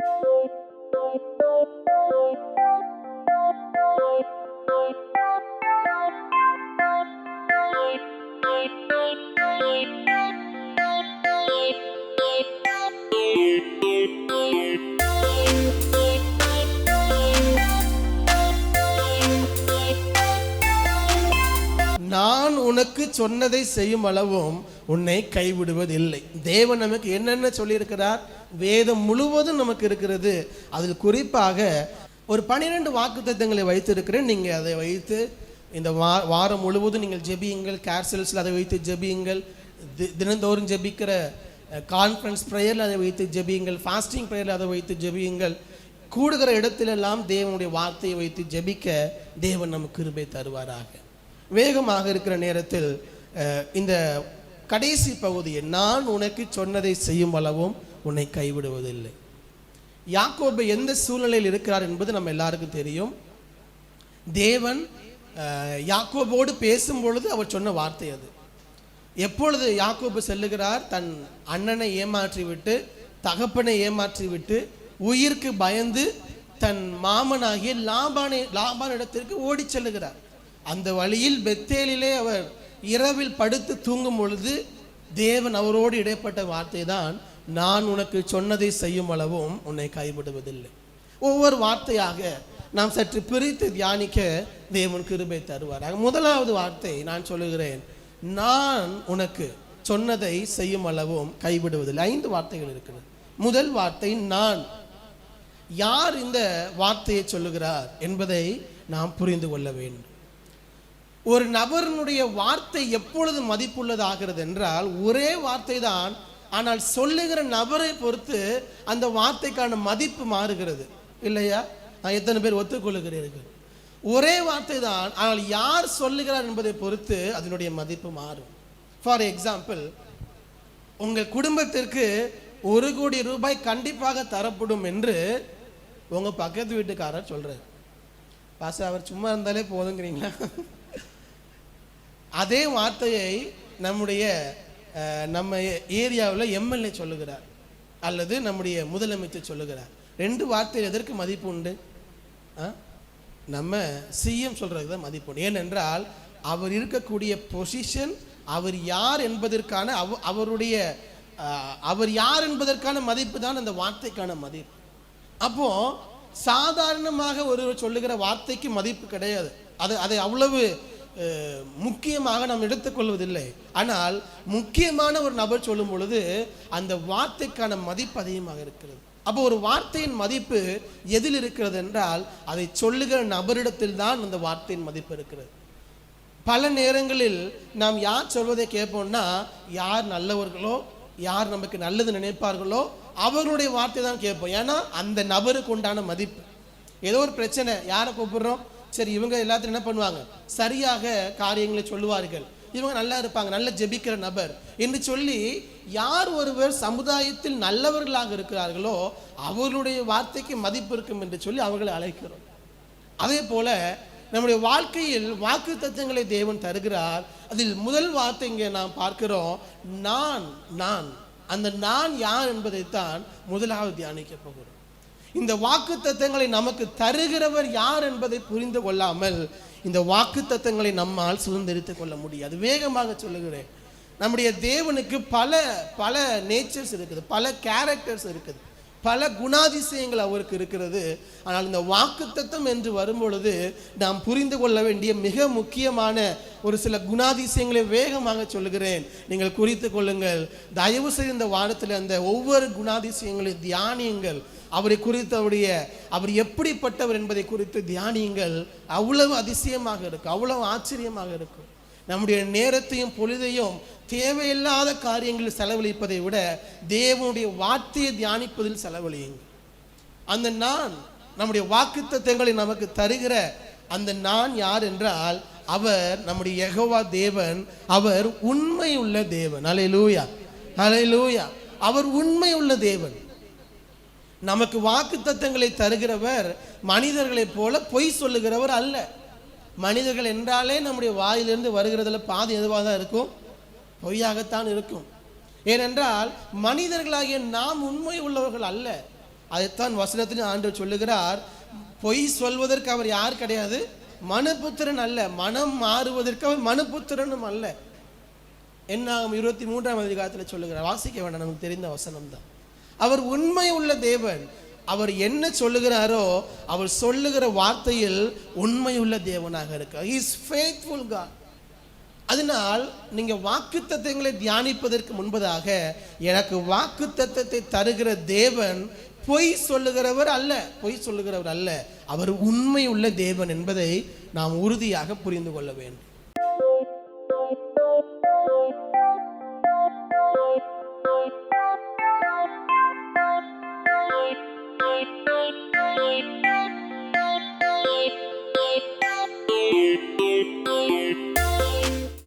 Bye. நான் உனக்கு சொன்னதை செய்யும் அளவும் உன்னை கைவிடுவதில்லை. தேவன் நமக்கு என்னென்ன சொல்லியிருக்கிறார்? வேதம் முழுவதும் நமக்கு இருக்கிறது. அதில் குறிப்பாக ஒரு பன்னிரெண்டு வாக்குத்தத்தங்களை வைத்திருக்கிறேன். நீங்கள் அதை வைத்து இந்த வா வாரம் முழுவதும் நீங்கள் ஜெபியுங்கள் கேர்சல்ஸில் அதை வைத்து ஜெபியுங்கள் தி- தினந்தோறும் ஜெபிக்கிற கான்ஃபரன்ஸ் ப்ரேயரில் அதை வைத்து ஜெபியுங்கள் ஃபாஸ்டிங் ப்ரேயரில் அதை வைத்து ஜெபியுங்கள். கூடுகிற இடத்திலெல்லாம் தேவனுடைய வார்த்தையை வைத்து ஜெபிக்க தேவன் நமக்கு கிருபை தருவாராக. வேகமாக இருக்கிற நேரத்தில் இந்த கடைசி பகுதியை நான் உனக்கு சொன்னதை செய்யும் அளவும் உன்னை கைவிடுவதில்லை. யாக்கோபு எந்த சூழ்நிலையில் இருக்கிறார் என்பது நம்ம எல்லாருக்கும் தெரியும். தேவன் யாக்கோபோடு பேசும் பொழுது அவர் சொன்ன வார்த்தை அது. எப்பொழுது யாக்கோபு செல்லுகிறார் தன் அண்ணனை ஏமாற்றிவிட்டு தகப்பனை ஏமாற்றிவிட்டு உயிருக்கு பயந்து தன் மாமனாகிய லாபானை லாபான் இடத்திற்கு ஓடி செல்லுகிறார். அந்த வழியில் பெத்தேலிலே அவர் இரவில் படுத்து தூங்கும் பொழுது தேவன் அவரோடு இடைப்பட்ட வார்த்தை தான் நான் உனக்கு சொன்னதை செய்யும் அளவும் உன்னை கைவிடுவதில்லை. ஒவ்வொரு வார்த்தையாக நாம் சற்று பிரித்து தியானிக்க தேவன் கிருபை தருவார் முதலாவது வார்த்தை நான் சொல்லுகிறேன் நான் உனக்கு சொன்னதை செய்யும் அளவும் கைவிடுவதில்லை. ஐந்து வார்த்தைகள் இருக்கிறது முதல் வார்த்தை நான். யார் இந்த வார்த்தையை சொல்லுகிறார் என்பதை நாம் புரிந்து கொள்ள வேண்டும். ஒரு நபரினுடைய வார்த்தை எப்பொழுது மதிப்புள்ளதாகிறது என்றால் ஒரே வார்த்தை தான் ஆனால் சொல்லுகிற நபரை பொறுத்து அந்த வார்த்தைக்கான மதிப்பு மாறுகிறது. இல்லையா? நான் எத்தனை பேர் ஒத்துக்கொள்ளுகிறீர்கள் ஒரே வார்த்தை தான் ஆனால் யார் சொல்லுகிறார் என்பதை பொறுத்து அதனுடைய மதிப்பு மாறும். ஃபார் எக்ஸாம்பிள் உங்கள் குடும்பத்திற்கு ஒரு கோடி ரூபாய் கண்டிப்பாக தரப்படும் என்று உங்கள் பக்கத்து வீட்டுக்காரர் சொல்கிறார் பாச அவர் சும்மா இருந்தாலே போதுங்கிறீங்களா? அதே வார்த்தையை நம்முடைய நம்ம ஏரியாவில் எம்எல்ஏ சொல்லுகிறார் அல்லது நம்முடைய முதலமைச்சர் சொல்லுகிறார். ரெண்டு வார்த்தையில் எதற்கு மதிப்பு உண்டு? ஆ? நம்ம சிஎம் சொல்கிறதுக்கு தான் மதிப்பு உண்டு. ஏனென்றால் அவர் இருக்கக்கூடிய பொசிஷன் அவர் யார் என்பதற்கான அவ அவருடைய அவர் யார் என்பதற்கான மதிப்பு தான் அந்த வார்த்தைக்கான மதிப்பு. அப்போ சாதாரணமாக ஒருவர் சொல்லுகிற வார்த்தைக்கு மதிப்பு கிடையாது. அது அதை அவ்வளவு முக்கியமாக நாம் எடுத்துக்கொள்வதில்லை. ஆனால் முக்கியமான ஒரு நபர் சொல்லும் பொழுது அந்த வார்த்தைக்கான மதிப்பு அதிகமாக இருக்கிறது. அப்போ ஒரு வார்த்தையின் மதிப்பு எதில் இருக்கிறது என்றால் அதை சொல்லுகிற நபரிடத்தில் தான் அந்த வார்த்தையின் மதிப்பு இருக்கிறது. பல நேரங்களில் நாம் யார் சொல்வதை கேட்போம்னா யார் நல்லவர்களோ யார் நமக்கு நல்லது நினைப்பார்களோ அவர்களுடைய வார்த்தை தான் கேட்போம். ஏன்னா அந்த நபருக்கு உண்டான மதிப்பு. ஏதோ ஒரு பிரச்சனை யாரை கூப்பிடுறோம்? சரி இவங்க எல்லாத்தையும் என்ன பண்ணுவாங்க? சரியாக காரியங்களை சொல்லுவார்கள். இவங்க நல்லா இருப்பாங்க நல்ல ஜெபிக்கிற நபர். என்று சொல்லி யார் ஒருவர் சமுதாயத்தில் நல்லவர்களாக இருக்கிறார்களோ அவர்களுடைய வார்த்தைக்கு மதிப்பு இருக்கும் என்று சொல்லி அவர்களை அழைக்கிறோம். அதே போல நம்முடைய வாழ்க்கையில் வாக்கு தத்துவங்களை தேவன் தருகிறார். அதில் முதல் வார்த்தை இங்கே நாம் பார்க்கிறோம் நான் நான். அந்த நான் யார் என்பதைத்தான் முதலாவது தியானிக்க போகிறோம். இந்த வாக்கு தத்தங்களை நமக்கு தருகிறவர் யார் என்பதை புரிந்து கொள்ளாமல் இந்த வாக்கு தத்தங்களை நம்மால் சுதந்திரித்துக் கொள்ள முடியாது வேகமாக சொல்லுகிறேன். நம்முடைய தேவனுக்கு பல பல நேச்சர்ஸ் இருக்குது. பல கேரக்டர்ஸ் இருக்குது. பல குணாதிசயங்கள் அவருக்கு இருக்கிறது. ஆனால் இந்த வாக்குத்தத்தம் என்று வரும்பொழுது நாம் புரிந்து கொள்ள வேண்டிய மிக முக்கியமான ஒரு சில குணாதிசயங்களை வேகமாக சொல்லுகிறேன். நீங்கள் குறித்து கொள்ளுங்கள். தயவு செய்து இந்த வாரத்தில் அந்த ஒவ்வொரு குணாதிசயங்களையும் தியானியுங்கள். அவரை குறித்தவருடைய அவர் எப்படிப்பட்டவர் என்பதை குறித்து தியானியுங்கள். அவ்வளவு அதிசயமாக இருக்கும். அவ்வளவு ஆச்சரியமாக இருக்கும். நம்முடைய நேரத்தையும் பொழுதையும் தேவையில்லாத காரியங்களில் செலவழிப்பதை விட தேவனுடைய வார்த்தையை தியானிப்பதில் செலவழியுங்கள். அந்த நான் நம்முடைய வாக்குத்தத்தங்களை நமக்கு தருகிற அந்த நான் யார் என்றால் அவர் நம்முடைய யெகோவா தேவன் அவர் உண்மை உள்ள தேவன். அலை லூயா அவர் உண்மை உள்ள தேவன். நமக்கு வாக்குத்தத்தங்களை தருகிறவர் மனிதர்களைப் போல பொய் சொல்லுகிறவர் அல்ல. மனிதர்கள் என்றாலே நம்முடைய வாயிலிருந்து வருகிறதுல பாதி எதுவாக தான் இருக்கும்? பொய்யாகத்தான் இருக்கும். ஏனென்றால் மனிதர்களாகிய நாம் உண்மை உள்ளவர்கள் அல்ல. அதைத்தான் வசனத்திலும் ஆண்டு சொல்லுகிறார். பொய் சொல்வதற்கு அவர் யார் கிடையாது? மனுபுத்திரன் அல்ல. மனம் மாறுவதற்கு அவர் மனுபுத்திரனும் அல்ல. என்னாகும்? இருபத்தி மூன்றாம் அதிகாரத்தில் சொல்லுகிறார். வாசிக்க வேண்டாம் நமக்கு தெரிந்த வசனம் தான் அவர் உண்மை உள்ள தேவன். அவர் என்ன சொல்லுகிறாரோ அவர் சொல்லுகிற வார்த்தையில் உண்மையுள்ள தேவனாக இருக்கார் இஸ் ஃபேத்ஃபுல் காட் அதனால் நீங்கள் வாக்குத்தத்தங்களை தியானிப்பதற்கு முன்பதாக எனக்கு வாக்குத்தத்தை தருகிற தேவன் பொய் சொல்லுகிறவர் அல்ல. பொய் சொல்லுகிறவர் அல்ல. அவர் உண்மை உள்ள தேவன் என்பதை நாம் உறுதியாக புரிந்து கொள்ள வேண்டும்.